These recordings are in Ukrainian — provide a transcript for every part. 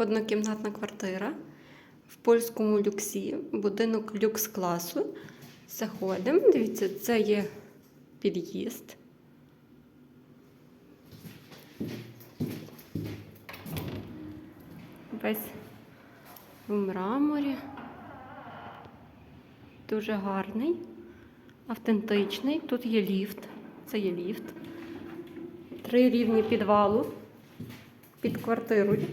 Однокімнатна квартира в польському люксі, будинок люкс класу. Заходимо. Дивіться, це є під'їзд. Весь в мраморі. Дуже гарний, автентичний. Тут є ліфт. Це є ліфт. Три рівні підвалу під квартирою.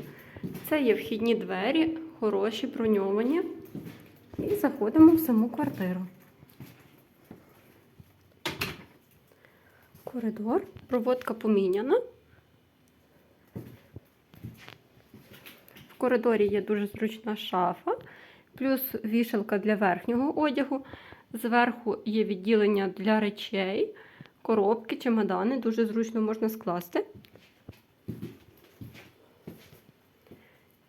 Це є вхідні двері, хороші, броньовані. І заходимо в саму квартиру. Коридор, проводка поміняна. В коридорі є дуже зручна шафа, плюс вішалка для верхнього одягу. Зверху є відділення для речей, коробки, чемодани. Дуже зручно можна скласти.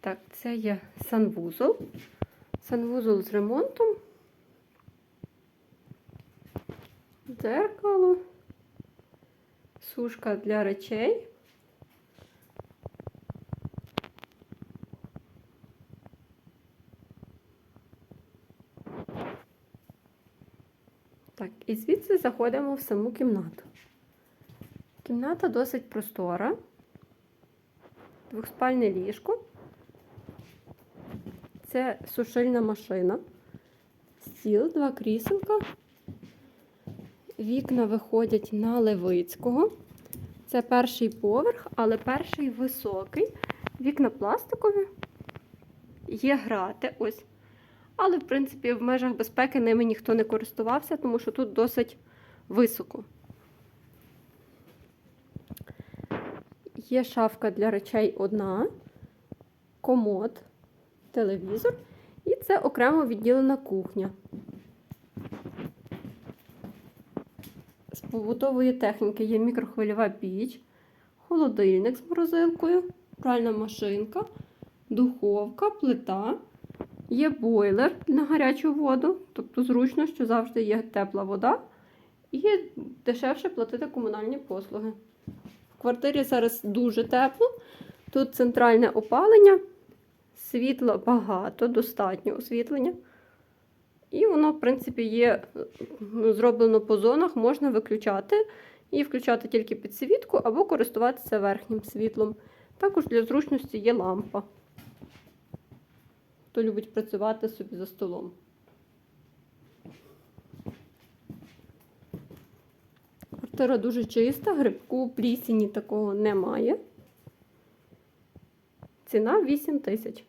Так, це є санвузол. Санвузол з ремонтом. Дзеркало. Сушка для речей. Так, і звідси заходимо в саму кімнату. Кімната досить простора. Двохспальне ліжко. Це сушильна машина, стіл, два кріселка. Вікна виходять на Левицького. Це перший поверх, але перший високий. Вікна пластикові. Є грати ось. Але, в принципі, в межах безпеки ними ніхто не користувався, тому що тут досить високо. Є шафка для речей одна, комод телевізор, і це окремо відділена кухня. З побутової техніки є мікрохвильова піч, холодильник з морозилкою, пральна машинка, духовка, плита, є бойлер на гарячу воду, тобто зручно, що завжди є тепла вода, і дешевше платити комунальні послуги. В квартирі зараз дуже тепло, тут центральне опалення. Світла багато, достатньо освітлення. І воно, в принципі, є ну, зроблено по зонах, можна виключати і включати тільки підсвітку або користуватися верхнім світлом. Також для зручності є лампа. Хто любить працювати собі за столом. Квартира дуже чиста, грибку, плісені такого немає. Ціна 8 тисяч.